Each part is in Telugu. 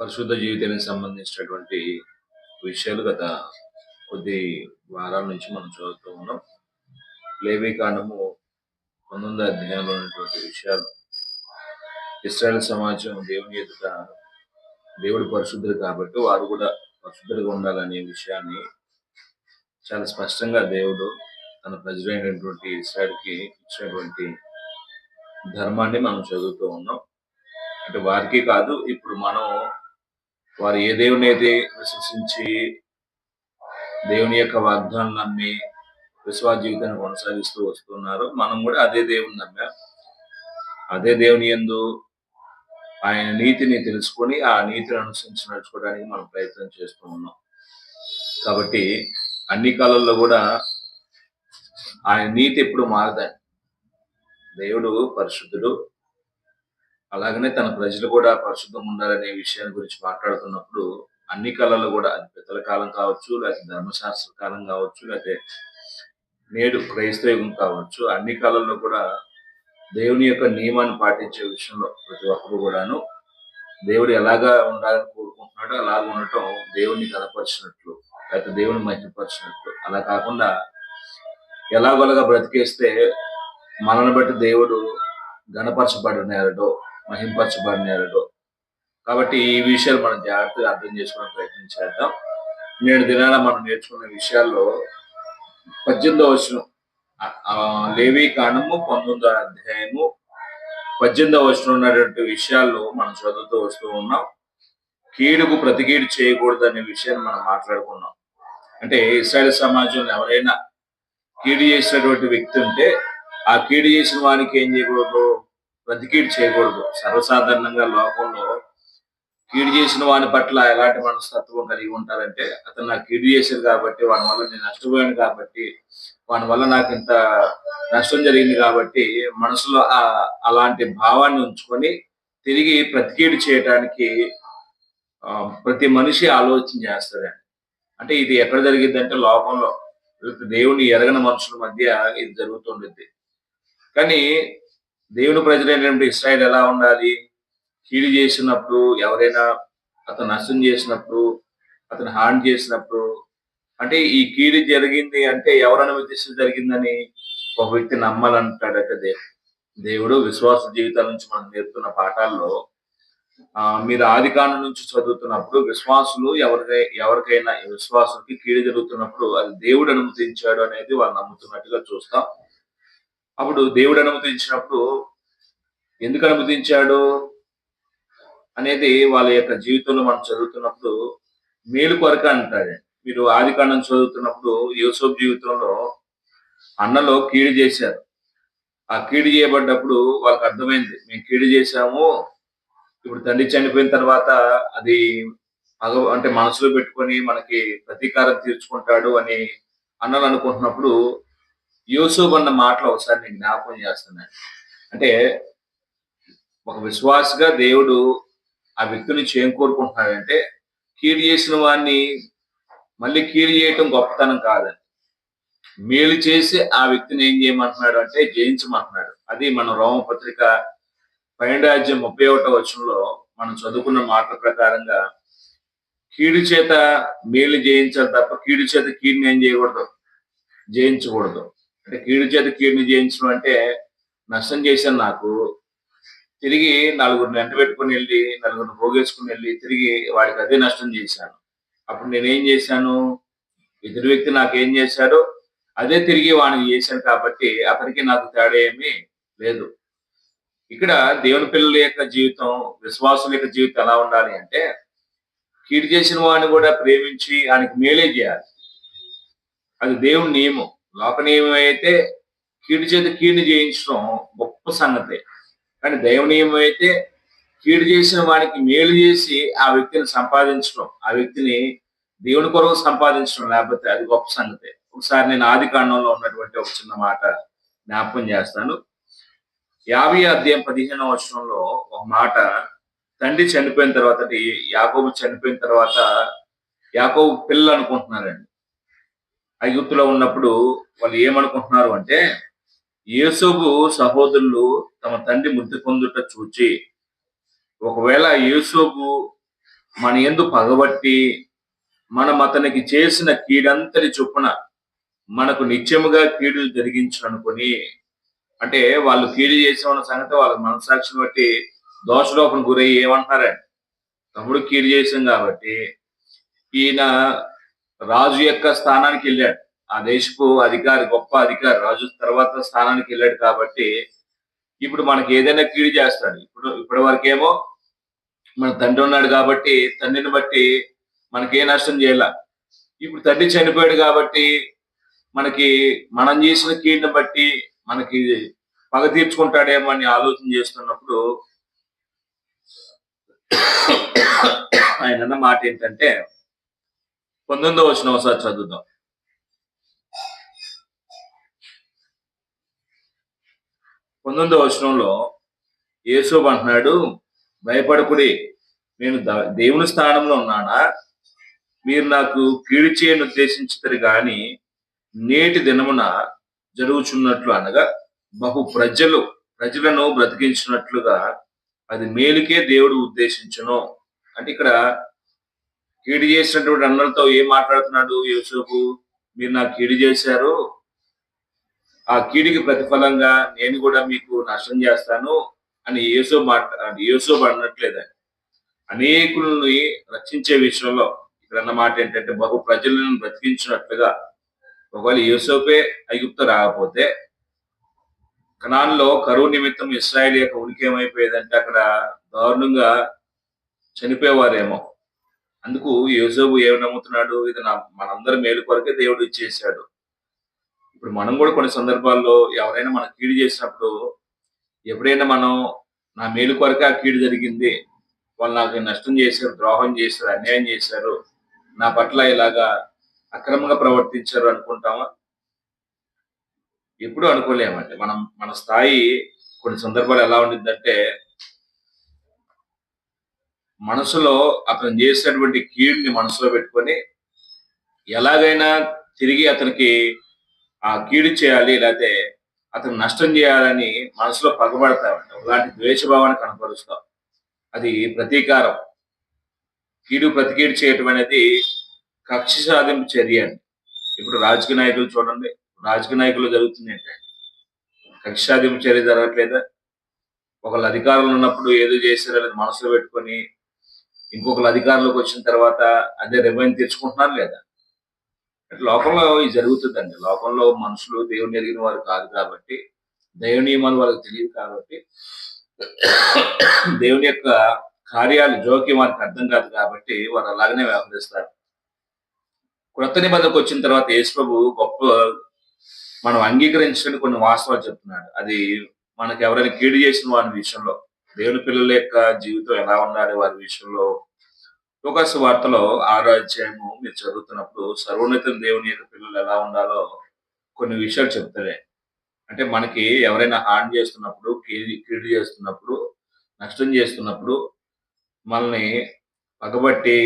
పరిశుద్ధ జీవితానికి సంబంధించినటువంటి విషయాలు గత కొద్ది వారాల నుంచి మనం చదువుతూ ఉన్నాం. లేవి కాండము పంతొమ్మిది అధ్యాయంలో ఉన్నటువంటి విషయాలు. ఇస్రాయల్ సమాజం దేవుని ఎదుట దేవుడు పరిశుద్ధుడు కాబట్టి వారు కూడా పరిశుద్ధులుగా ఉండాలనే విషయాన్ని చాలా స్పష్టంగా దేవుడు తన ప్రజలైనటువంటి ఇస్రాయల్కి ఇచ్చినటువంటి ధర్మాన్ని మనం చదువుతూ ఉన్నాం. అంటే వారికి కాదు ఇప్పుడు మనం వారు ఏ దేవుని అయితే విశ్వసించి దేవుని యొక్క వాగ్దానం నమ్మి విశ్వాస జీవితాన్ని కొనసాగిస్తూ వస్తున్నారు మనం కూడా అదే దేవుని నమ్మాం. అదే దేవుని ఎందు ఆయన నీతిని తెలుసుకొని ఆ నీతిని అనుసరించి నడుచుకోవడానికి మనం ప్రయత్నం చేస్తూ ఉన్నాం. కాబట్టి అన్ని కాలంలో కూడా ఆయన నీతి ఎప్పుడు మారదండి. దేవుడు పరిశుద్ధుడు అలాగనే తన ప్రజలు కూడా పరిశుద్ధంగా ఉండాలనే విషయాన్ని గురించి మాట్లాడుతున్నప్పుడు అన్ని కాలాల్లో కూడా అది పెద్దల కాలం కావచ్చు లేకపోతే ధర్మశాస్త్ర కాలం కావచ్చు లేకపోతే నేడు క్రైస్తవం కావచ్చు అన్ని కాలంలో కూడా దేవుని యొక్క నియమాన్ని పాటించే విషయంలో ప్రతి ఒక్కరు కూడాను దేవుడు ఎలాగా ఉండాలని కోరుకుంటున్నాడో అలాగ ఉండటం దేవుణ్ణి కనపరిచినట్లు లేకపోతే దేవుని మధ్యపరిచినట్లు అలా కాకుండా ఎలాగోలాగా బ్రతికేస్తే మనల్ని బట్టి దేవుడు గణపరచబడినారటో మహింపరచబడినారు కాబట్టి ఈ విషయాలు మనం జాగ్రత్తగా అర్థం చేసుకునే ప్రయత్నం చేద్దాం. నేడు దినాన మనం నేర్చుకున్న విషయాల్లో పద్దెనిమిదో వచనం లేవి కాండము పంతొమ్మిదో అధ్యాయము పద్దెనిమిదో వచనం ఉన్నటువంటి విషయాల్లో మనం చదువుతూ వస్తూ ఉన్నాం. కీడుకు ప్రతికీడు చేయకూడదు అనే విషయాన్ని మనం మాట్లాడుకున్నాం. అంటే ఇస్రాయల్ సమాజంలో ఎవరైనా కీడు చేసినటువంటి వ్యక్తి ఉంటే ఆ కీడు చేసిన వానికి ఏం చేయకూడదు? ప్రతికీడు చేయకూడదు. సర్వసాధారణంగా లోకంలో కీడు చేసిన వాని పట్ల ఎలాంటి మనస్తత్వం కలిగి ఉంటారంటే అతను నాకు కీడు చేశారు కాబట్టి వాని వల్ల నేను నష్టపోయాను కాబట్టి వాని వల్ల నాకు ఇంత నష్టం జరిగింది కాబట్టి మనసులో అలాంటి భావాన్ని ఉంచుకొని తిరిగి ప్రతికీడు చేయటానికి ప్రతి మనిషి ఆలోచన చేస్తాడండి. అంటే ఇది ఎక్కడ జరిగిందంటే లోకంలో. దేవుని ఎరగని మనుషుల మధ్య ఇది జరుగుతుండేది కానీ దేవుని ప్రజలైనటువంటి ఇస్రాయల్ ఎలా ఉండాలి? కీడు చేసినప్పుడు ఎవరైనా అతను నష్టం చేసినప్పుడు అతను హాని చేసినప్పుడు అంటే ఈ కీడు జరిగింది అంటే ఎవరు అనుమతిస్తూ జరిగిందని ఒక వ్యక్తి నమ్మాలంటాడట దేవుడు. విశ్వాస జీవితాల నుంచి మనం నేర్పుతున్న పాఠాల్లో మీరు ఆది కాండం నుంచి చదువుతున్నప్పుడు విశ్వాసులు ఎవరికై ఎవరికైనా విశ్వాసులకి కీడు జరుగుతున్నప్పుడు అది దేవుడు అనుమతించాడు అనేది వాళ్ళు నమ్ముతున్నట్టుగా చూస్తాం. అప్పుడు దేవుడు అనుమతించినప్పుడు ఎందుకు అనుమతించాడు అనేది వాళ్ళ యొక్క జీవితంలో మనం చదువుతున్నప్పుడు మేలు కొరక అంటాడు. మీరు ఆది కాండం చదువుతున్నప్పుడు యూసఫ్ జీవితంలో అన్నలో కీడు చేశారు. ఆ కీడు చేయబడ్డప్పుడు వాళ్ళకి అర్థమైంది మేము కీడు చేశాము ఇప్పుడు తండ్రి చనిపోయిన తర్వాత అది అంటే మనసులో పెట్టుకొని మనకి ప్రతీకారం తీర్చుకుంటాడు అని అన్నలు అనుకుంటున్నప్పుడు యూసుఫ్ అన్న మాటలు ఒకసారి నేను జ్ఞాపకం చేస్తున్నాను అంటే ఒక విశ్వాసగా దేవుడు ఆ వ్యక్తిని ఏం కోరుకుంటున్నాడంటే కీడు చేసిన వాడిని మళ్ళీ కీడు చేయటం గొప్పతనం కాదని మేలు చేసి ఆ వ్యక్తిని ఏం చేయమంటున్నాడు అంటే జయించమంటున్నాడు. అది మన రోమపత్రిక పైన రాజ్యం ముప్పై ఒకటో వచ్చంలో మనం చదువుకున్న మాటల ప్రకారంగా కీడు చేత మేలు జయించాలి తప్ప కీడు చేత కీడుని ఏం చేయకూడదు? జయించకూడదు. అంటే కీడు చేత కీడుని చేయించడం అంటే నష్టం చేశాను నాకు. తిరిగి నలుగురిని వెంట పెట్టుకుని వెళ్ళి నలుగురిని పోగేసుకుని వెళ్ళి తిరిగి వాడికి అదే నష్టం చేశాను. అప్పుడు నేనేం చేశాను? ఇద్దరు వ్యక్తి నాకు ఏం చేశాడో అదే తిరిగి వాడిని చేశాను కాబట్టి అతనికి నాకు తేడా ఏమీ లేదు. ఇక్కడ దేవుని పిల్లల యొక్క జీవితం విశ్వాసుల యొక్క జీవితం ఎలా ఉండాలి అంటే కీడు చేసిన వాడిని కూడా ప్రేమించి ఆయనకి మేలే చేయాలి. అది దేవుని నియమం. లోక నియమం అయితే కీడు చేత కీడు చేయించడం గొప్ప సంగతి. కానీ దైవనీయం అయితే కీడు చేసిన వానికి మేలు చేసి ఆ వ్యక్తిని సంపాదించడం ఆ వ్యక్తిని దేవుని కొరకు సంపాదించడం లేకపోతే అది గొప్ప సంగతి. ఒకసారి నేను ఆది కాండంలో ఉన్నటువంటి ఒక చిన్న మాట జ్ఞాపకం చేస్తాను. యాభై అధ్యాయం పదిహేనవ వర్షంలో ఒక మాట తండ్రి చనిపోయిన తర్వాత యాకోబు చనిపోయిన తర్వాత యాకోబు పిల్లలు అనుకుంటున్నారండి. ఐగుప్తులో ఉన్నప్పుడు వాళ్ళు ఏమనుకుంటున్నారు అంటే యేసోబు సహోదరులు తమ తండ్రి మృతి పొందుట చూచి ఒకవేళ యేసోబు మన ఎందు పగబట్టి మనం అతనికి చేసిన కీడంతటి చొప్పున మనకు నిత్యముగా కీడు జరిగించనుకొని అంటే వాళ్ళు కీడు చేసామన్న సంగతి వాళ్ళ మనసాక్షిని బట్టి దోషలోపం గురయ్యి ఏమంటున్నారండి తమ్ముడు కీడు చేసాం కాబట్టి ఈయన రాజు యొక్క స్థానానికి వెళ్ళాడు. ఆ దేశపు అధికారి గొప్ప అధికారి రాజు తర్వాత స్థానానికి వెళ్ళాడు కాబట్టి ఇప్పుడు మనకి ఏదైనా కీడు చేస్తాడు. ఇప్పుడు ఇప్పటి వరకేమో మన తండ్రి ఉన్నాడు కాబట్టి తండ్రిని బట్టి మనకి నష్టం చేయాల? ఇప్పుడు తండ్రి చనిపోయాడు కాబట్టి మనకి మనం చేసిన కీడుని బట్టి మనకి పగ తీర్చుకుంటాడేమో అని ఆలోచన చేస్తున్నప్పుడు ఆయన అన్న మాట ఏంటంటే పంతొమ్మిదో వచ్చిన ఒకసారి చదువుదాం. పంతొమ్మిదో వచనంలో యేసోబు అంటున్నాడు భయపడకుడి నేను దేవుని స్థానంలో ఉన్నానా? మీరు నాకు కీడు చేయని ఉద్దేశించుతారు గాని నేటి దినమున జరుగుచున్నట్లు అనగా బహు ప్రజలు ప్రజలను బ్రతికించినట్లుగా అది మేలుకే దేవుడు ఉద్దేశించును. అంటే ఇక్కడ కీడు చేసినటువంటి అన్నలతో ఏం మాట్లాడుతున్నాడు యోసేపు? మీరు నాకు కీడు చేశారు. ఆ కీడికి ప్రతిఫలంగా నేను కూడా మీకు నష్టం చేస్తాను అని యేసో మాట యేసోబు అన్నట్లేదండి అనేకులని రక్షించే విషయంలో ఇక్కడ అన్న మాట ఏంటంటే బహు ప్రజలను బ్రతికించినట్లుగా ఒకవేళ యేసోపే ఐగుప్తు రాకపోతే కణాల్లో కరువు నిమిత్తం ఇస్రాయేల్ యొక్క ఉనికి ఏమైపోయేదంటే అక్కడ దారుణంగా చనిపోయేవారేమో. అందుకు యోసేపు ఏమి నమ్ముతున్నాడు? ఇది నా మనందరి మేలు కొరకే దేవుడు ఇచ్చేసాడు. ఇప్పుడు మనం కూడా కొన్ని సందర్భాల్లో ఎవరైనా మన కీడు చేసినప్పుడు ఎప్పుడైనా మనం నా మేలు కొరకే ఆ కీడు జరిగింది. వాళ్ళు నాకు నష్టం చేశారు ద్రోహం చేశారు అన్యాయం చేశారు నా పట్ల ఇలాగా అక్రమంగా ప్రవర్తించారు అనుకుంటామా? ఎప్పుడూ అనుకోలేమండి. మనం మన స్థాయి కొన్ని సందర్భాలు ఎలా ఉండిద్దంటే మనసులో అతను చేసినటువంటి కీడుని మనసులో పెట్టుకొని ఎలాగైనా తిరిగి అతనికి ఆ కీడు చేయాలి లేకపోతే అతను నష్టం చేయాలని మనసులో పగబడతామంట అలాంటి ద్వేషభావాన్ని కనపరుస్తాం. అది ప్రతీకారం. కీడు ప్రతికీడు చేయటం అనేది కక్ష సాధింపు చర్య అండి. ఇప్పుడు రాజకీయ నాయకులు చూడండి. రాజకీయ నాయకులు జరుగుతుంది ఏంటంటే కక్ష సాధింపు చర్య జరగట్లేదా? ఒకళ్ళు అధికారంలో ఉన్నప్పుడు ఏదో చేశారో అనేది మనసులో పెట్టుకొని ఇంకొకరు అధికారంలోకి వచ్చిన తర్వాత అదే రెవెన్యూ తెచ్చుకుంటున్నారు లేదా? అట్లా లోకంలో ఇది జరుగుతుందండి. లోకంలో మనుషులు దేవుని ఎరిగిన వారు కాదు కాబట్టి దైవ నియమాలు వాళ్ళకి తెలియదు కాబట్టి దేవుని యొక్క కార్యాలు జోక్యం వారికి అర్థం కాదు కాబట్టి వారు అలాగనే వ్యవహరిస్తారు. క్రొత్త నిబంధనకు వచ్చిన తర్వాత యేసుప్రభు గొప్ప మనం అంగీకరించుకుని కొన్ని వాస్తవాలు చెప్తున్నాడు. అది మనకి ఎవరైనా కీడు చేసిన వారి విషయంలో దేవుని పిల్లల యొక్క జీవితం ఎలా ఉండాలి వారి విషయంలో లోకాస్ వార్తలో ఆరో అధ్యాయము మీరు చదువుతున్నప్పుడు సర్వోన్నత దేవుని యొక్క పిల్లలు ఎలా ఉండాలో కొన్ని విషయాలు చెప్తారే. అంటే మనకి ఎవరైనా హాని చేస్తున్నప్పుడు కీడు చేస్తున్నప్పుడు నష్టం చేస్తున్నప్పుడు మనల్ని పగబట్టి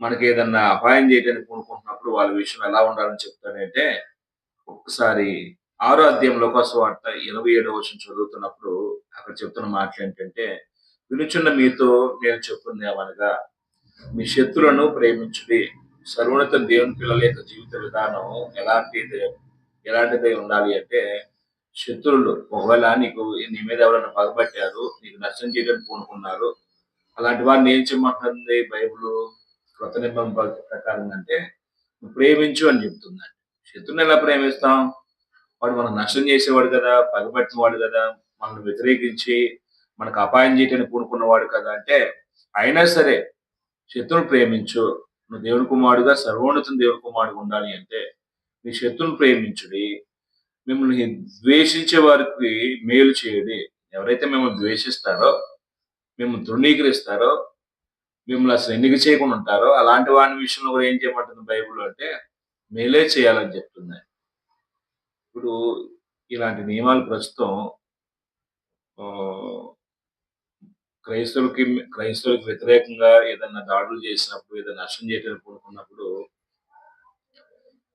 మనకి ఏదన్నా అపాయం చేయడానికి కోరుకుంటున్నప్పుడు వాళ్ళ విషయం ఎలా ఉండాలని చెప్తానంటే ఒక్కసారి ఆరో అధ్యాయం లోకాసు వార్త ఇరవై ఏడో వచ్చిన చదువుతున్నప్పుడు అక్కడ చెప్తున్న మాటలు ఏంటంటే వినుచున్న మీతో నేను చెప్తుంది ఏమనగా మీ శత్రులను ప్రేమించుడి సర్వోన్నత దేవుని పిల్లల యొక్క జీవిత విధానం ఎలాంటిది ఎలాంటిదై ఉండాలి అంటే శత్రువులు ఒకవేళ నీకు నీ మీద ఎవరైనా పగబట్టారు నీకు నష్టం చేయడానికి పూనుకున్నారు అలాంటి వారిని ఏం చేయమంటుంది బైబిల్? కృత నిబంధన ప్రకారం అంటే ప్రేమించు అని చెప్తుందండి శత్రుని ఎలా ప్రేమిస్తాం? వాడు మనకు నష్టం చేసేవాడు కదా పగబట్టినవాడు కదా మనల్ని వ్యతిరేకించి మనకు అపాయం చేయటానికి పూనుకున్నవాడు కదా అంటే అయినా సరే శత్రువుని ప్రేమించు. నువ్వు దేవుని కుమారుడుగా సర్వోన్నతం దేవుని కుమారుడుగా ఉండాలి అంటే నీ శత్రువుని ప్రేమించుడి. మిమ్మల్ని ద్వేషించే వారికి మేలు చేయడి. ఎవరైతే మిమ్మల్ని ద్వేషిస్తారో మిమ్మల్ని తృణీకరిస్తారో మిమ్మల్ని అసలు ఎన్నిక చేయకుండా ఉంటారో అలాంటి వాని విషయంలో కూడా ఏం చేయమంటుంది బైబిల్ అంటే మేలే చేయాలని చెప్తుంది ఇప్పుడు ఇలాంటి నియమాలు ప్రస్తుతం క్రైస్తవులకి క్రైస్తవులకు వ్యతిరేకంగా ఏదన్నా దాడులు చేసినప్పుడు ఏదైనా నష్టం చేయటం కోరుకున్నప్పుడు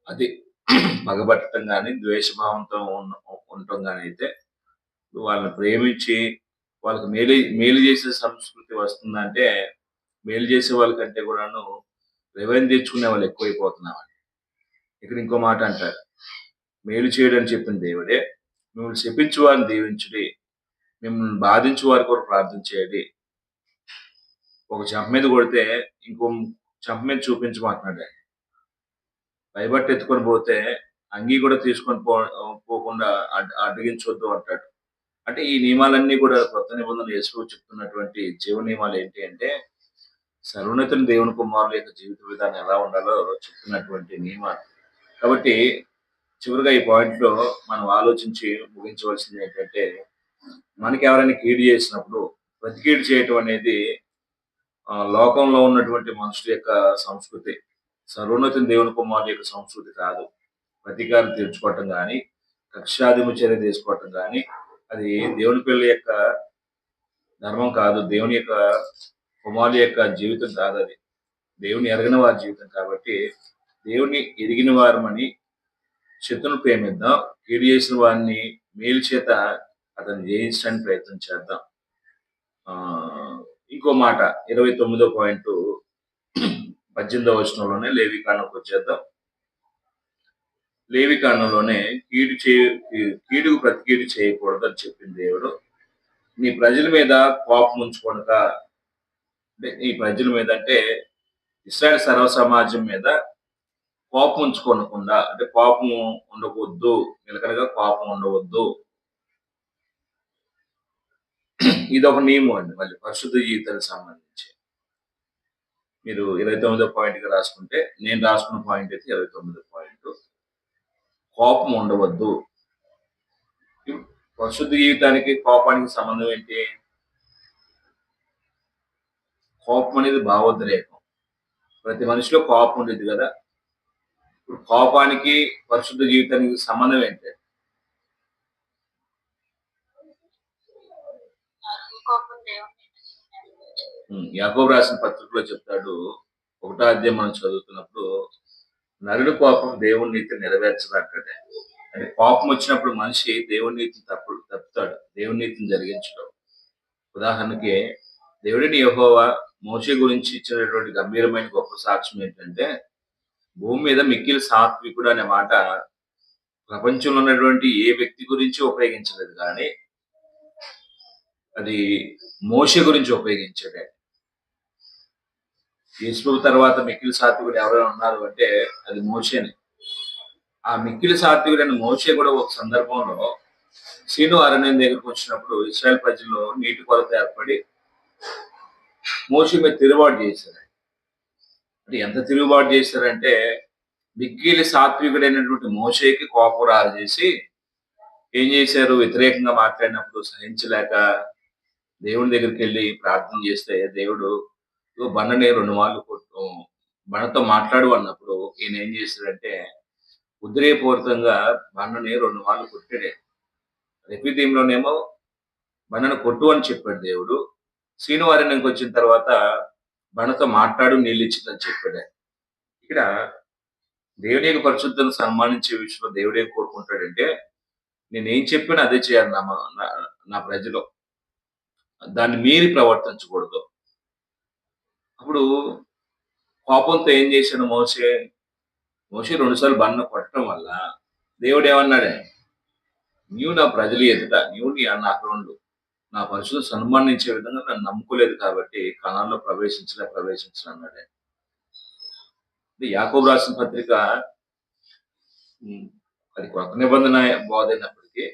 అది పగబట్టడం కానీ ద్వేషభావంతో ఉన్న- ఉండటం కానీ అయితే వాళ్ళని ప్రేమించి వాళ్ళకి మేలు మేలు చేసే సంస్కృతి వస్తుందంటే మేలు చేసే వాళ్ళకంటే కూడాను రెవెన్యూ తెచ్చుకునే వాళ్ళు ఎక్కువైపోతున్నామని ఇక్కడ ఇంకో మాట అంటారు. మేలు చేయడని చెప్పిన దేవుడే మిమ్మల్ని శపించు వారిని దీవించుడి మిమ్మల్ని బాధించు వారి కొరకు ప్రార్థన చేయండి. ఒక చెంప మీద కొడితే ఇంకో చెంప మీద చూపించమంటున్నాడు ఆయన. భయబట్టి ఎత్తుకొని పోతే అంగీ కూడా తీసుకొని పో పోకుండా అడ్డగించొద్దు అంటాడు. అంటే ఈ నియమాలన్నీ కూడా కొత్త నిబంధనలు యేసు చెప్తున్నటువంటి జీవ నియమాలు ఏంటి అంటే సర్వోన్నతుని దేవుని కుమారుల యొక్క జీవిత విధానం ఎలా ఉండాలో చెప్తున్నటువంటి నియమాలు. కాబట్టి చివరిగా ఈ పాయింట్లో మనం ఆలోచించి ముగించవలసింది ఏంటంటే మనకి ఎవరైనా కీడు చేసినప్పుడు ప్రతి కీడు చేయటం అనేది లోకంలో ఉన్నటువంటి మనుషుల యొక్క సంస్కృతి. సర్వోన్నతిని దేవుని కుమారుల యొక్క సంస్కృతి కాదు. ప్రతీకారం తీర్చుకోవటం కానీ కక్షాదిమ చర్య తీసుకోవటం కానీ అది దేవుని పిల్లల యొక్క ధర్మం కాదు. దేవుని యొక్క కుమారుల యొక్క జీవితం కాదు అది. దేవుని ఎరగిన వారి జీవితం కాబట్టి దేవుని ఎరిగిన వారమని శత్రును ప్రేమిద్దాం. కీడు చేసిన వారిని మేలు చేత అతను జయించడానికి ప్రయత్నం చేద్దాం. ఇంకో మాట ఇరవై తొమ్మిదో పాయింట్ పద్దెనిమిదవ వచనంలోనే లేవికాండంకి వచ్చేద్దాం. లేవికాండంలోనే కీడు చే కీడుకు ప్రతి కీడు చేయకూడదు అని చెప్పింది దేవుడు. నీ ప్రజల మీద కోపం ఉంచుకొనక అంటే నీ ప్రజల మీద అంటే ఇస్రాయల్ సర్వ సమాజం మీద కోపం ఉంచుకోనకుండా అంటే కోపం ఉండకూడదు. నిలకడగా కోపం ఉండవద్దు. ఇది ఒక నియమం అండి. మళ్ళీ పరిశుద్ధ జీవితానికి సంబంధించి. మీరు ఇరవై తొమ్మిదో పాయింట్గా రాసుకుంటే నేను రాసుకున్న పాయింట్ అయితే ఇరవై తొమ్మిదో పాయింట్. కోపం ఉండవద్దు. పరిశుద్ధ జీవితానికి కోపానికి సంబంధం ఏంటి? కోపం అనేది భావోద్రేకం. ప్రతి మనిషిలో కోపం ఉండేది కదా. కోపానికి పరిశుద్ధ జీవితానికి సంబంధం ఏంటి? యాకోబు రాసిన పత్రికలో చెప్తాడు ఒకటో అధ్యాయం మనం చదువుతున్నప్పుడు నరుడు కోపం దేవుని నీతి నెరవేర్చదంటే అంటే కోపం వచ్చినప్పుడు మనిషి దేవుని నీతిని తప్పు తప్పుతాడు దేవుని నీతిని జరిగించడం. ఉదాహరణకి దేవుడిని యెహోవా మోషే గురించి ఇచ్చినటువంటి గంభీరమైన గొప్ప సాక్ష్యం ఏంటంటే భూమి మీద మిక్కిలి సాత్వికుడు అనే మాట ప్రపంచంలో ఉన్నటువంటి ఏ వ్యక్తి గురించి ఉపయోగించలేదు కానీ అది మోష గురించి ఉపయోగించాడు. యేసు తర్వాత మిక్కిలి సాత్వికుడు ఎవరైనా ఉన్నారు అంటే అది మోషేనే. ఆ మిక్కిలి సాత్వికుడైన మోషే కూడా ఒక సందర్భంలో సీను అరణ్యం దగ్గరకు వచ్చినప్పుడు ఇస్రాయల్ ప్రజల్లో నీటి కొరత ఏర్పడి మోషి మీద తిరుగుబాటు చేశాడు. అంటే ఎంత తిరుగుబాటు చేశారంటే మిక్కిలి సాత్వికుడైనటువంటి మోషేకి కోపం చేసి ఏం చేశారు? వ్యతిరేకంగా మాట్లాడినప్పుడు సహించలేక దేవుడి దగ్గరికి వెళ్ళి ప్రార్థన చేస్తే దేవుడు బండని రెండు మార్లు కొట్టు. బండతో మాట్లాడు అన్నప్పుడు ఈయన ఏం చేశాడంటే ఉద్రేయపూరితంగా బండని రెండు మార్లు కొట్టాడే. రెపిదీంలోనేమో బండను కొట్టు అని చెప్పాడు దేవుడు. శ్రీనివారానికి వచ్చిన తర్వాత బండతో మాట్లాడు నీళ్ళు ఇచ్చిందని చెప్పాడు. ఇక్కడ దేవుని యొక్క సన్మానించే విషయంలో దేవుడు ఏం కోరుకుంటాడంటే నేను ఏం చెప్పినా అదే చేయాలి నా నా- ప్రజలు ప్రజలో. దాన్ని మీరి ప్రవర్తించకూడదు. అప్పుడు కోపంతో ఏం చేశాను మోసే మోసే రెండుసార్లు బండ కొట్టడం వల్ల దేవుడు ఏమన్నాడే? నీవు నా ప్రజలు ఎదుట నీవు నీ అన్న అక్కడ నా పరిస్థితులు సన్మానించే విధంగా నన్ను నమ్ముకోలేదు కాబట్టి కణాల్లో ప్రవేశించలే ప్రవేశించలే అన్నాడే. యాకోబు రాసిన పత్రిక అది కొత్త నిబంధన బోధైనప్పటికీ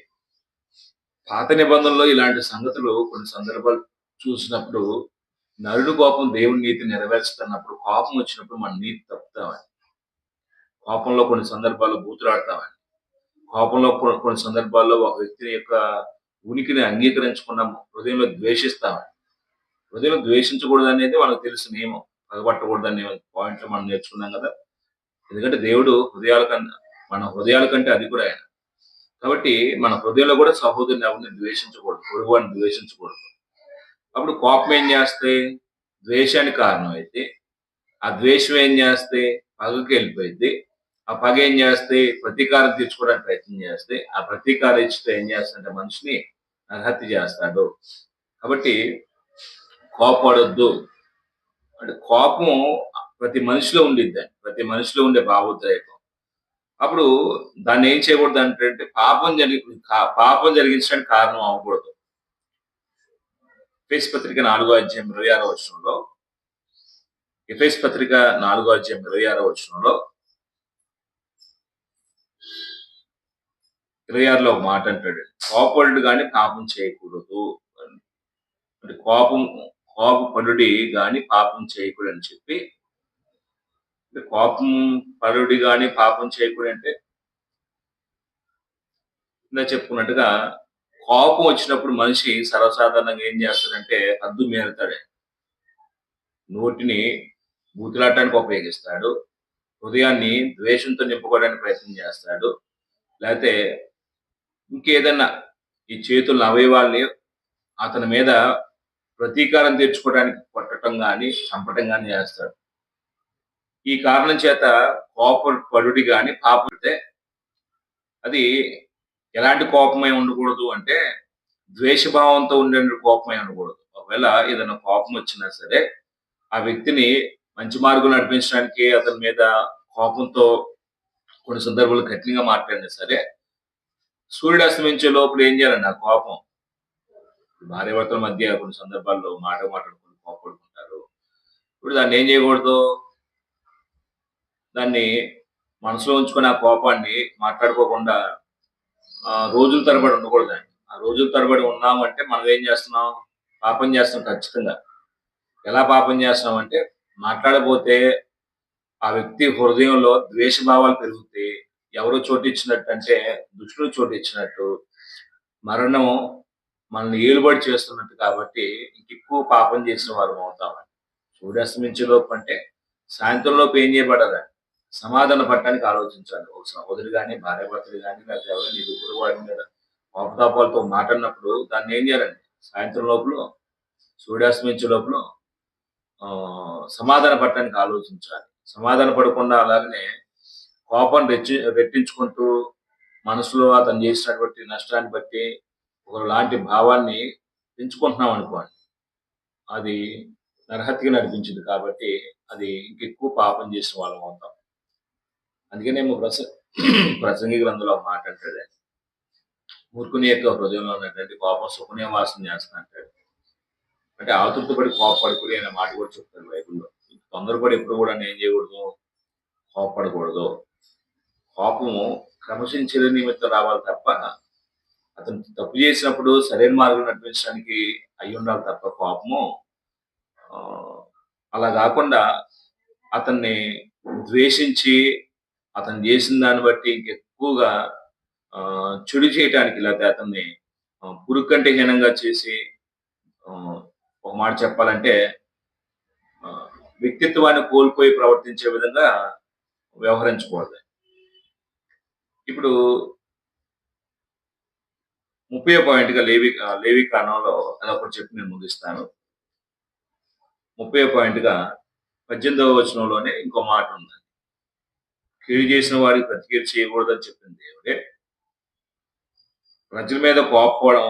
పాత నిబంధనలో ఇలాంటి సంగతులు కొన్ని సందర్భాలు చూసినప్పుడు నరుడు కోపం దేవుని నీతి నెరవేర్చుతున్నప్పుడు కోపం వచ్చినప్పుడు మన నీతి తప్పుతామని. కోపంలో కొన్ని సందర్భాల్లో బూతులాడతామని. కోపంలో కొన్ని సందర్భాల్లో ఒక వ్యక్తి యొక్క ఉనికిని అంగీకరించుకున్నాము. హృదయంలో ద్వేషిస్తాము. హృదయంలో ద్వేషించకూడదు అనేది మనకు తెలుసు నియమం. పగబట్టకూడదు అనే పాయింట్ మనం నేర్చుకున్నాం కదా. ఎందుకంటే దేవుడు హృదయాల కన్నా మన హృదయాల కంటే అది కూడా ఆయన కాబట్టి మన హృదయంలో కూడా సహోదరుని ఎవరిని ద్వేషించకూడదు. పొరుగువాడిని ద్వేషించకూడదు. అప్పుడు కోపం ఏం చేస్తే? ద్వేషానికి కారణం అయితే ఆ ద్వేషం ఏం చేస్తే? పగకి వెళ్ళిపోయింది ఆ పగ ఏం చేస్తే? ప్రతీకారం తీర్చుకోవడానికి ప్రయత్నం చేస్తే ఆ ప్రతీకారం ఇచ్చితే ఏం చేస్తుంటే మనిషిని హత్య చేస్తాడు. కాబట్టి కోపడొద్దు. అంటే కోపం ప్రతి మనిషిలో ఉండిద్ది. ప్రతి మనిషిలో ఉండే భావోద్రేకం. అప్పుడు దాన్ని ఏం చేయకూడదు అంటే పాపం జరిగి కా- పాపం జరిగించడానికి కారణం అవ్వకూడదు. ఎఫెస్ పత్రిక నాలుగో అధ్యాయం ఇరవై ఆరో వచనంలో ఎఫెస్ పత్రిక నాలుగో అధ్యాయం ఇరవై ఆరో వచనంలో ఇరవై ఆరులో ఒక మాట అంటాడు కోపడు గాని పాపం చేయకూడదు. అంటే కోపం కోపపడుడి గాని పాపం చేయకూడదు అని చెప్పి కోపం పరుడి గాని పాపం చేయకూడదు అంటే ఇందా చెప్పుకున్నట్టుగా కోపం వచ్చినప్పుడు మనిషి సర్వసాధారణంగా ఏం చేస్తాడంటే హద్దు మీరుతాడు నోటిని బూతులాడటానికి ఉపయోగిస్తాడు. హృదయాన్ని ద్వేషంతో నింపుకోవడానికి ప్రయత్నం చేస్తాడు. లేకపోతే ఇంకేదన్నా ఈ చేతుల అవయవాల్ని అతని మీద ప్రతీకారం తీర్చుకోవడానికి కొట్టడం కానీ చంపటం కానీ చేస్తాడు. ఈ కారణం చేత కోప పడుడి కానీ పాపడితే అది ఎలాంటి కోపమై ఉండకూడదు అంటే ద్వేషభావంతో ఉండే కోపమై ఉండకూడదు. ఒకవేళ ఏదైనా కోపం వచ్చినా సరే ఆ వ్యక్తిని మంచి మార్గం నడిపించడానికి అతని మీద కోపంతో కొన్ని సందర్భాలు కఠినంగా మాట్లాడినా సరే సూర్యుడు అస్తమించే లోపల ఏం చేయాలండి ఆ కోపం. భార్యాభర్తల మధ్య కొన్ని సందర్భాల్లో మాట మాట్లాడుకుని కోపడుకుంటారు. ఇప్పుడు దాన్ని ఏం చేయకూడదు? దాన్ని మనసులో ఉంచుకుని ఆ కోపాన్ని మాట్లాడుకోకుండా రోజుల తరబడి ఉండకూడదు దాన్ని. ఆ రోజుల తరబడి ఉన్నామంటే మనం ఏం చేస్తున్నాం? పాపం చేస్తున్నాం ఖచ్చితంగా. ఎలా పాపం చేస్తున్నాం అంటే మాట్లాడబోతే ఆ వ్యక్తి హృదయంలో ద్వేష భావాలు పెరుగుతాయి. ఎవరు చోటు ఇచ్చినట్టు అంటే దుష్టుడు చోటు ఇచ్చినట్టు మరణం మనల్ని ఏలుబడి చేస్తున్నట్టు కాబట్టి ఇంకెక్కువ పాపం చేసిన వారు అవుతామని సూర్యాస్తమించేలోపు అంటే సాయంత్రం లోపు ఏం చేయబడాలని సమాధాన పట్టడానికి ఆలోచించాలి ఒక సహోదరు కానీ భార్య భర్తలు కానీ లేకపోతే ఎవరైనా ఇరుగురు వాడి మీద కోపతాపాలతో మాట్లాడినప్పుడు దాన్ని ఏం చేయాలండి? సాయంత్రం లోపల సూర్యాస్తమించే లోపల ఆ, సమాధాన పట్టడానికి ఆలోచించాలి. సమాధాన పడకుండా అలాగనే కోపం రెచ్చి రెట్టించుకుంటూ మనసులో అతను చేసినటువంటి నష్టాన్ని బట్టి ఒకలాంటి భావాన్ని పెంచుకుంటున్నాం అనుకోండి. అది నరహత్యకి నడిపించింది కాబట్టి అది ఇంకెక్కువ పాపం చేసిన వాళ్ళం అవుతాం. అందుకనే ప్రస ప్రసంగి గ్రంథంలో మాట అంటాడు. మూర్ఖుని యొక్క హృదయంలో ఉన్నటువంటి కోపం సుఖనీయ వాసన చేస్తా అంటాడు. అంటే ఆతృతపడి కోపపడుకుని అనే మాట కూడా చెప్తాడు బైబుల్లో. తొందరపడి ఎప్పుడు కూడా ఏం చేయకూడదు కోపపడకూడదు. కోపము క్రమశించలే నిమిత్తం రావాలి తప్ప అతను తప్పు చేసినప్పుడు సరైన మార్గం నడిపించడానికి అయి ఉండాలి తప్ప కోపము అలా కాకుండా అతన్ని ద్వేషించి అతను చేసిన దాన్ని బట్టి ఇంకెక్కువగా చెడు చేయటానికి లేకపోతే అతన్ని ఆ, హీనంగా చేసి ఒక మాట చెప్పాలంటే వ్యక్తిత్వాన్ని కోల్పోయి ప్రవర్తించే విధంగా వ్యవహరించకూడదు ఇప్పుడు ముప్పై పాయింట్గా లేవి లేవి ఆ, అది ఒకటి చెప్పి నేను ముగిస్తాను. ముప్పై పాయింట్గా పద్దెనిమిదవ వచనంలోనే ఇంకో మాట ఉంది కీడు చేసిన వారికి ప్రతికీడు చేయకూడదని చెప్పింది దేవుడే ప్రజల మీద కోపపోవడం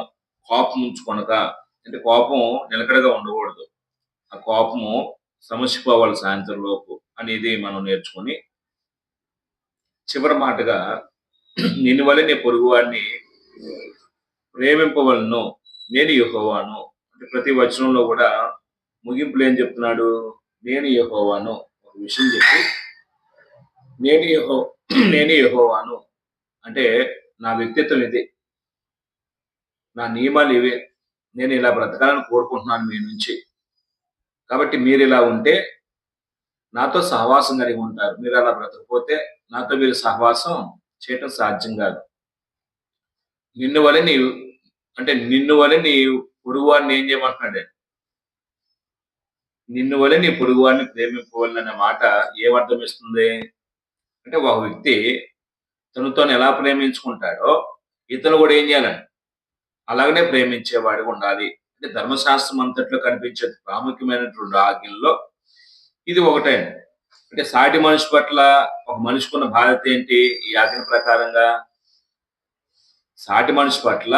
కోపం ఉంచుకొనక అంటే కోపం నిలకడగా ఉండకూడదు. ఆ కోపము సమసిపోవాలి సాయంత్రం లోపు అనేది మనం నేర్చుకొని చివరి మాటగా నిన్ను వల్ల నీ పొరుగువాడిని ప్రేమింపవలను. నేను యహోవాను. అంటే ప్రతి వచనంలో కూడా ముగింపులు ఏం చెప్తున్నాడు? నేను యహోవాను. ఒక విషయం చెప్పి నేను యహో నేను యహోవాను. అంటే నా వ్యక్తిత్వం ఇది. నా నియమాలు ఇవే. నేను ఇలా బ్రతకాలని కోరుకుంటున్నాను మీ నుంచి. కాబట్టి మీరు ఇలా ఉంటే నాతో సహవాసం కలిగి ఉంటారు. మీరు అలా బ్రతకపోతే నాతో మీరు సహవాసం చేయటం సాధ్యం కాదు. నిన్ను వలె నీ అంటే నిన్ను వలె నీ పొరుగువాడిని ఏం చేయమంటున్నాడే? నిన్ను వలె నీ పొరుగువాడిని ప్రేమింపవాలనే మాట ఏమర్థం ఇస్తుంది అంటే ఒక వ్యక్తి తనతో ఎలా ప్రేమించుకుంటాడో ఇతను కూడా ఏం చేయాలండి? అలాగనే ప్రేమించేవాడు ఉండాలి. అంటే ధర్మశాస్త్రం అంతట్లో కనిపించే ప్రాముఖ్యమైనటువంటి ఆజ్ఞల్లో ఇది ఒకటే అంటే సాటి మనిషి పట్ల ఒక మనిషికున్న బాధ్యత ఏంటి? ఈ ఆజ్ఞ ప్రకారంగా సాటి మనిషి పట్ల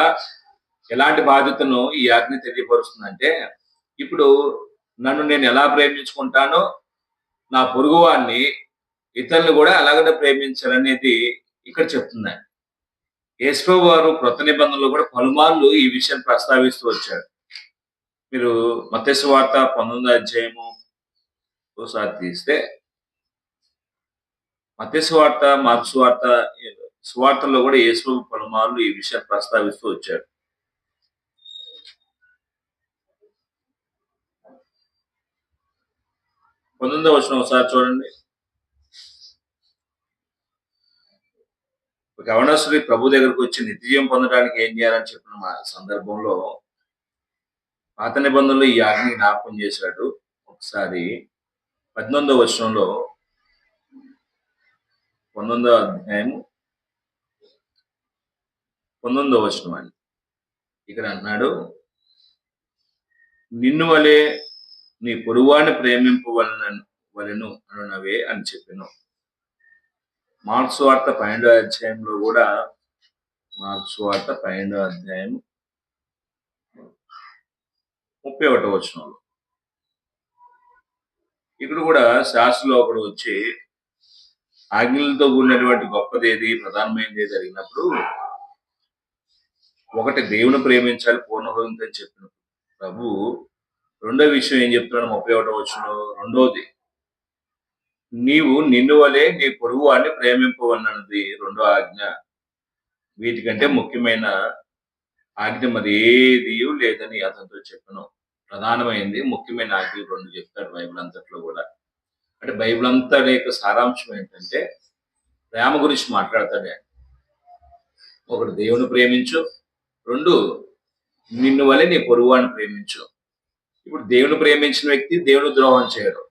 ఎలాంటి బాధ్యతను ఈ ఆజ్ఞ తెలియపరుస్తుందంటే ఇప్పుడు నన్ను నేను ఎలా ప్రేమించుకుంటానో నా పొరుగువాడిని ఇతరులు కూడా అలాగనే ప్రేమించాలనేది ఇక్కడ చెప్తున్నాను యేసు వారు కృత నిబంధనలు కూడా పలుమార్లు ఈ విషయాన్ని ప్రస్తావిస్తూ వచ్చారు. మీరు మత్స్య వార్త పంతొమ్మిది అధ్యాయము ఒకసారి తీస్తే మత్స్యవార్త మార్క్స్ వార్త సువార్తల్లో కూడా యేసు పలుమార్లు ఈ విషయాన్ని ప్రస్తావిస్తూ వచ్చారు. పంతొమ్మిదో వచ్చిన ఒకసారి చూడండి. గవర్నర్స్ని ప్రభు దగ్గరకు వచ్చి నిత్యం పొందడానికి ఏం చేయాలని చెప్పిన మా సందర్భంలో పాత నిబంధనలు ఈ ఆజ్ఞ జ్ఞాపకం చేశాడు. ఒకసారి పద్దెనిమిదో వచనంలో పంతొమ్మిదో అధ్యాయము పంతొమ్మిదో వచనం అండి. ఇక్కడ అన్నాడు నిన్ను వలే నీ పొరువాన్ని ప్రేమింపవలన వలెను అనునవే అని చెప్పాను. మార్క్స్ వార్త పన్నెండో అధ్యాయంలో కూడా మార్క్స్ వార్త పన్నెండో అధ్యాయం ముప్పై ఒకటో వచనంలో. ఇక్కడ కూడా శాస్త్రంలో ఒకడు వచ్చి ఆజ్ఞలతో కూడినటువంటి గొప్పది ఏది ప్రధానమైనది ఏది జరిగినప్పుడు ఒకటి దేవుని ప్రేమించాలి పూర్ణ హృదయంతో అని చెప్పిన ప్రభు రెండో విషయం ఏం చెప్తున్నాను ముప్పై ఒకటో వచ్చిన రెండోది నీవు నిన్ను వలే నీ పొరుగు వాడిని ప్రేమింపవన్నది రెండో ఆజ్ఞ. వీటికంటే ముఖ్యమైన ఆజ్ఞ మరి ఏది లేదని అతనితో చెప్పను. ప్రధానమైంది ముఖ్యమైన ఆజ్ఞ రెండు చెప్తాడు బైబిల్ అంతట్లో కూడా. అంటే బైబిల్ అంతా యొక్క సారాంశం ఏంటంటే ప్రేమ గురించి మాట్లాడతాడే ఒకటి దేవుని ప్రేమించు రెండు నిన్ను వలె నీ పొరుగువాడిని ప్రేమించు. ఇప్పుడు దేవుని ప్రేమించిన వ్యక్తి దేవుని ద్రోహం చేయడు.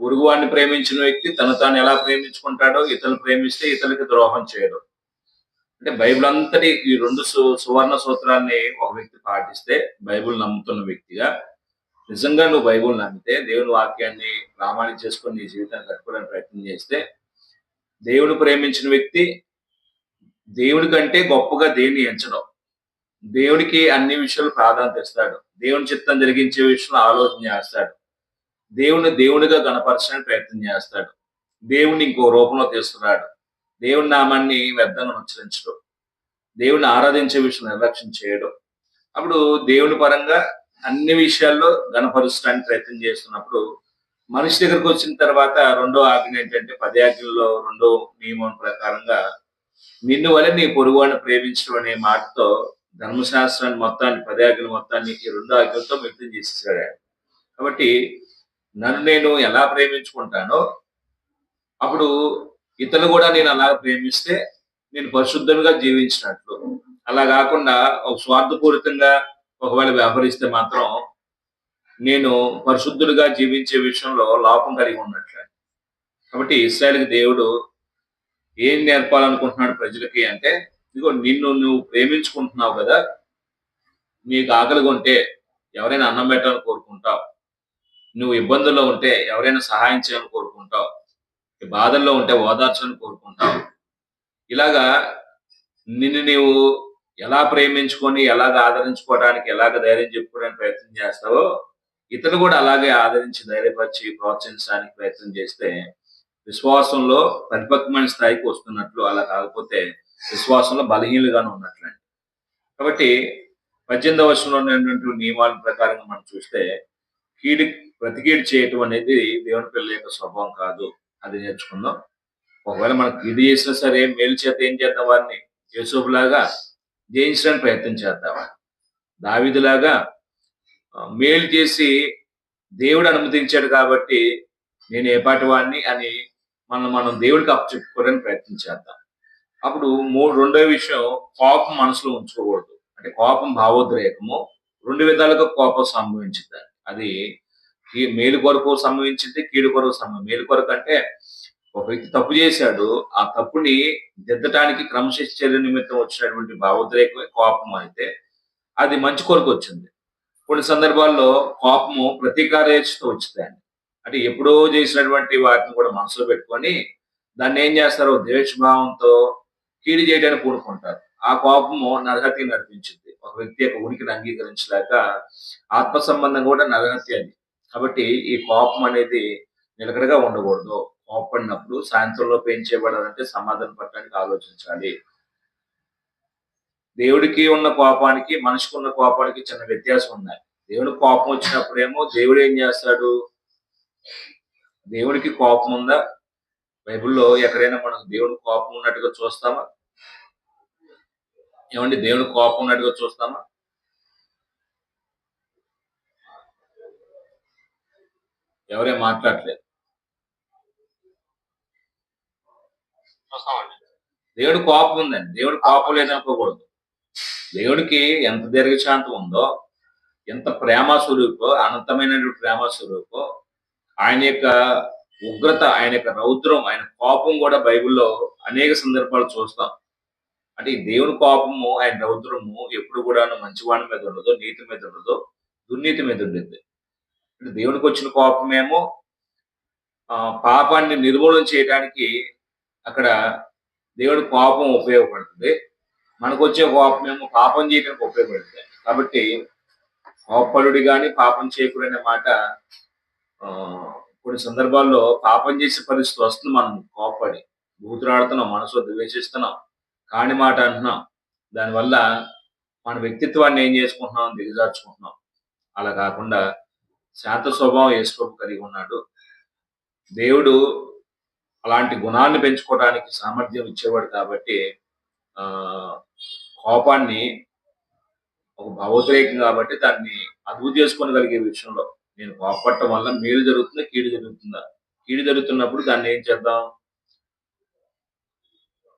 పొరుగువాడిని ప్రేమించిన వ్యక్తి తను తాను ఎలా ప్రేమించుకుంటాడో ఇతను ప్రేమిస్తే ఇతనికి ద్రోహం చేయడు. అంటే బైబిల్ అంతటి ఈ రెండు సు- సువర్ణ సూత్రాన్ని ఒక వ్యక్తి పాటిస్తే బైబిల్ నమ్ముతున్న వ్యక్తిగా నిజంగా నువ్వు బైబుల్ నమ్మితే దేవుని వాక్యాన్ని ప్రామాణిక చేసుకొని నీ జీవితాన్ని కట్టుకోవడానికి ప్రయత్నం చేస్తే దేవుడు ప్రేమించిన వ్యక్తి దేవుడి కంటే గొప్పగా దేన్ని ఎంచడం? దేవుడికి అన్ని విషయాలు ప్రాధాన్యత ఇస్తాడు. దేవుని చిత్తం జరిగించే విషయంలో ఆలోచన చేస్తాడు. దేవుని దేవునిగా గణపరచడానికి ప్రయత్నం చేస్తాడు. దేవుని ఇంకో రూపంలో తీసుకురాడు. దేవుని నామాన్ని వ్యర్థంగా ఉచ్చరించడం. దేవుని ఆరాధించే విషయం నిర్లక్ష్యం చేయడం. అప్పుడు దేవుని పరంగా అన్ని విషయాల్లో గణపరచడానికి ప్రయత్నం చేస్తున్నప్పుడు మనిషి దగ్గరకు వచ్చిన తర్వాత రెండో ఆజ్ఞ ఏంటంటే పది ఆజ్ఞల్లో రెండో నియమం ప్రకారంగా నిన్ను వల్ల నీ పొరుగువాడిని ప్రేమించడం అనే మాటతో ధర్మశాస్త్రాన్ని మొత్తాన్ని పది ఆజ్ఞల మొత్తాన్ని ఈ రెండు ఆజ్ఞలతో వ్యక్తం చేసేసాడు కాబట్టి నన్ను నేను ఎలా ప్రేమించుకుంటానో అప్పుడు ఇతరులు కూడా నేను అలా ప్రేమిస్తే నేను పరిశుద్ధంగా జీవించినట్లు. అలా కాకుండా ఒక స్వార్థపూరితంగా ఒకవేళ వ్యవహరిస్తే మాత్రం నేను పరిశుద్ధుడిగా జీవించే విషయంలో లోపం కలిగి ఉన్నట్లే. కాబట్టి ఇస్రాయల్కి దేవుడు ఏం నేర్పాలనుకుంటున్నాడు ప్రజలకి అంటే ఇదిగో నిన్ను నువ్వు ప్రేమించుకుంటున్నావు కదా నీకు ఆకలిగా ఉంటే ఎవరైనా అన్నం పెట్టాలని కోరుకుంటావు. నువ్వు ఇబ్బందుల్లో ఉంటే ఎవరైనా సహాయం చేయాలని కోరుకుంటావు. బాధల్లో ఉంటే ఓదార్చాలని కోరుకుంటావు. ఇలాగా నిన్ను నీవు ఎలా ప్రేమించుకొని ఎలాగ ఆదరించుకోవడానికి ఎలాగ ధైర్యం చెప్పుకోవడానికి ప్రయత్నం చేస్తావో ఇతను కూడా అలాగే ఆదరించి ధైర్యపరిచి ప్రోత్సహించడానికి ప్రయత్నం చేస్తే విశ్వాసంలో పరిపక్వమైన స్థాయికి వస్తున్నట్లు అలా కాకపోతే విశ్వాసంలో బలహీనగానే ఉన్నట్లండి. కాబట్టి పద్దెనిమిదవ వర్షంలో ఉన్నటువంటి నియమాల ప్రకారంగా మనం చూస్తే కీడి ప్రతికీడు చేయటం అనేది దేవుని పిల్లల యొక్క స్వభావం కాదు. అది నేర్చుకుందాం. ఒకవేళ మనం కీడు చేసినా సరే మేలు చేత ఏం చేద్దాం వారిని? యేసోపులాగా జయించడానికి ప్రయత్నం చేద్దాం దావిదిలాగా మేలు చేసి దేవుడు అనుమతించాడు కాబట్టి నేను ఏ పాటి వాడిని అని మనం మనం దేవుడికి అప్పచెప్పుకోవడానికి ప్రయత్నం చేద్దాం. అప్పుడు మూడు రెండో విషయం కోపం మనసులో ఉంచుకోకూడదు. అంటే కోపం భావోద్రేకము. రెండు విధాలుగా కోపం సంభవించింది. అది మేలు కొరకు సంభవించింది కీడు కొరకు సంభవం మేలు కొరకు అంటే ఒక వ్యక్తి తప్పు చేశాడు ఆ తప్పుని దిద్దటానికి క్రమశిశ్చర్య నిమిత్తం వచ్చినటువంటి భావోద్రేకమే కోపం అయితే అది మంచి కొరకు వచ్చింది. కొన్ని సందర్భాల్లో కోపము ప్రతీకారేచ్ఛతో వచ్చిందండి. అంటే ఎప్పుడో చేసినటువంటి వాటిని కూడా మనసులో పెట్టుకొని దాన్ని ఏం చేస్తారు ద్వేషభావంతో కీడు చేయడానికి కూడుకుంటారు ఆ కోపము నరహత్య నడిపించింది. ఒక వ్యక్తి యొక్క ఉనికిని అంగీకరించలేక ఆత్మ సంబంధం కూడా నరహత్య అది. కాబట్టి ఈ కోపం అనేది నిలకడగా ఉండకూడదు. కోపడినప్పుడు సాయంత్రంలో పెంచేయబడాలంటే సమాధానం పట్టడానికి ఆలోచించాలి. దేవుడికి ఉన్న కోపానికి మనిషికి ఉన్న కోపానికి చిన్న వ్యత్యాసం ఉన్నాయి దేవుడి కోపం వచ్చినప్పుడేమో దేవుడు ఏం చేస్తాడు? దేవుడికి కోపం ఉందా? బైబిల్లో ఎక్కడైనా మనం దేవుడు కోపం ఉన్నట్టుగా చూస్తామా? ఏమండి? దేవుడు కోపం ఉన్నట్టుగా చూస్తామా? ఎవరే మాట్లాడలేదు దేవుడు కోపం ఉందండి. దేవుడు కోపం లేదనుకోకూడదు దేవుడికి ఎంత దీర్ఘశాంతం ఉందో ఎంత ప్రేమ స్వరూపో అనంతమైన ప్రేమ స్వరూపో ఆయన యొక్క ఉగ్రత ఆయన యొక్క రౌద్రం ఆయన కోపం కూడా బైబిల్లో అనేక సందర్భాలు చూస్తాం. అంటే ఈ దేవుని కోపము ఆయన రౌద్రము ఎప్పుడు కూడా మంచివాడి మీద ఉండదు నీతి మీద ఉండదు దుర్నీతి మీద ఉండేది. అంటే దేవునికి వచ్చిన కోపమేమో ఆ, పాపాన్ని నిర్మూలన చేయడానికి అక్కడ దేవుడి కోపం ఉపయోగపడుతుంది. మనకు వచ్చే కోపం ఏమో పాపం చేయడానికి ఉపయోగపడుతుంది. కాబట్టి కోపలుడి కానీ పాపం చేయకుడు అనే మాట ఆ, కొన్ని సందర్భాల్లో పాపం చేసే పరిస్థితి వస్తుంది మనం కోపడి భూతురాడుతున్నాం మనసు ద్వేషిస్తున్నాం కాని మాట అంటున్నాం. దానివల్ల మన వ్యక్తిత్వాన్ని ఏం చేసుకుంటున్నాం దిగజార్చుకుంటున్నాం. అలా కాకుండా శాంత స్వభావం యేసుప్రభు కలిగి ఉన్నాడు. దేవుడు అలాంటి గుణాన్ని పెంచుకోవడానికి సామర్థ్యం ఇచ్చేవాడు కాబట్టి ఆ కోపాన్ని ఒక భావోద్రేకం కాబట్టి దాన్ని అదుపు చేసుకోగలిగే విషయంలో నేను కోపడటం వల్ల మేలు జరుగుతుందా కీడు జరుగుతుందా? కీడు జరుగుతున్నప్పుడు దాన్ని ఏం చేద్దాం?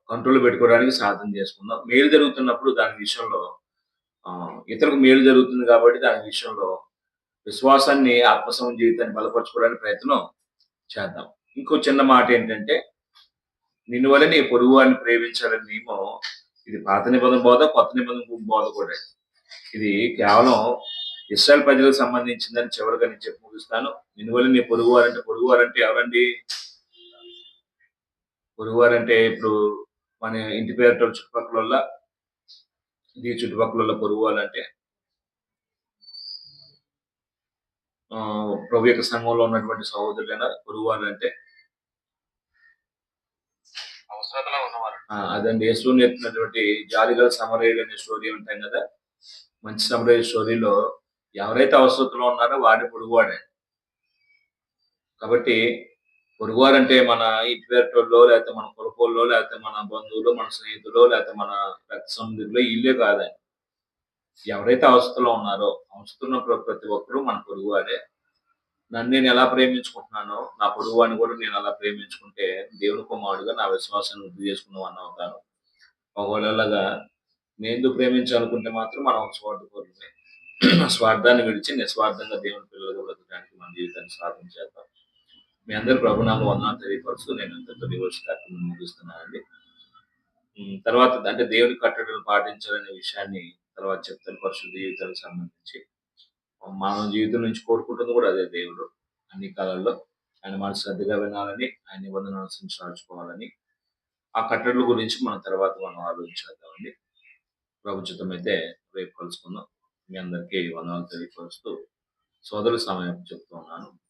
కంట్రోల్ పెట్టుకోవడానికి సాధన చేసుకుందాం. మేలు జరుగుతున్నప్పుడు దాని విషయంలో ఇతరులకు మేలు జరుగుతుంది కాబట్టి దాని విషయంలో విశ్వాసాన్ని ఆత్మసం జీవితాన్ని బలపరచుకోవడానికి ప్రయత్నం చేద్దాం. ఇంకో చిన్న మాట ఏంటంటే నిన్ను వల్ల నీ పొరుగు వారిని ప్రేమించాలని నియమం ఇది పాత నిబంధన బోధ కొత్త నిబంధన బోధ కూడా. ఇది కేవలం ఇస్రాయల్ ప్రజలకు సంబంధించిందని చివరిగా నేను చెప్పి ముగిస్తాను. నిన్ను వల్ల నీ పొరుగు వారంటే పొరుగు వారంటే ఎవరండి? పొరుగు వారంటే ఇప్పుడు మన ఇంటి పేరు చుట్టుపక్కల ఇది చుట్టుపక్కల పొరుగు వాళ్ళంటే ప్రభు యొక్క సంఘంలో ఉన్నటువంటి సహోదరులైనా పొరుగు అదండి. యేసు నేర్పినటువంటి జాలిగల సమరయుడు అనే స్టోరీ ఉంటాం కదా? మంచి సమరయుడు స్టోరీలో ఎవరైతే అవసరతలో ఉన్నారో వాడిని పొరుగువాడే. కాబట్టి పొరుగువారంటే మన ఇంటి పేరుటోళ్ళో లేకపోతే మన కులపోళ్ళో లేకపోతే మన బంధువులు మన స్నేహితులు లేకపోతే మన రక్త సంబంధికులు ఇల్లే కాదండి. ఎవరైతే అవసరతలో ఉన్నారో అవసరతున్న ఉన్నప్పుడు ప్రతి ఒక్కరూ మన పొరుగువాడే. నన్ను నేను ఎలా ప్రేమించుకుంటున్నానో నా పొరుగువాడిని కూడా నేను అలా ప్రేమించుకుంటే దేవుని కుమారుడిగా నా విశ్వాసాన్ని వృద్ధి చేసుకున్న వాడిని అవుతాను ఒకవేళగా నేను ఎందుకు ప్రేమించాలనుకుంటే మాత్రం మనం స్వార్థ స్వార్థపరులమే. స్వార్థాన్ని విడిచి నిస్వార్థంగా దేవుని పిల్లలుగా బ్రతకడానికి మన జీవితాన్ని సాధన చేద్దాం. మీ అందరు ప్రభునామ వందనాలు తెలియపరుస్తూ నేను ఇంతతో డివోర్స్ కార్యక్రమం ముగిస్తున్నానండి. తర్వాత అంటే దేవుని కట్టడలు పాటించాలనే విషయాన్ని తర్వాత చెప్తాను పరిశుద్ధ జీవితానికి సంబంధించి. మానవ జీవితం నుంచి కోరుకుంటుంది కూడా అదే దేవుడు. అన్ని కాలాల్లో ఆయన మన శ్రద్ధగా వినాలని ఆయన నిబంధనలు అనుసరించాల్చుకోవాలని ఆ కట్టడల గురించి మనం తర్వాత మనం ఆలోచించేద్దామండి. ప్రభుత్వం అయితే రేపు కలుసుకుందాం. మీ అందరికీ వందనాలు తెలియపరుస్తూ సోదరు సమయం చెప్తున్నాను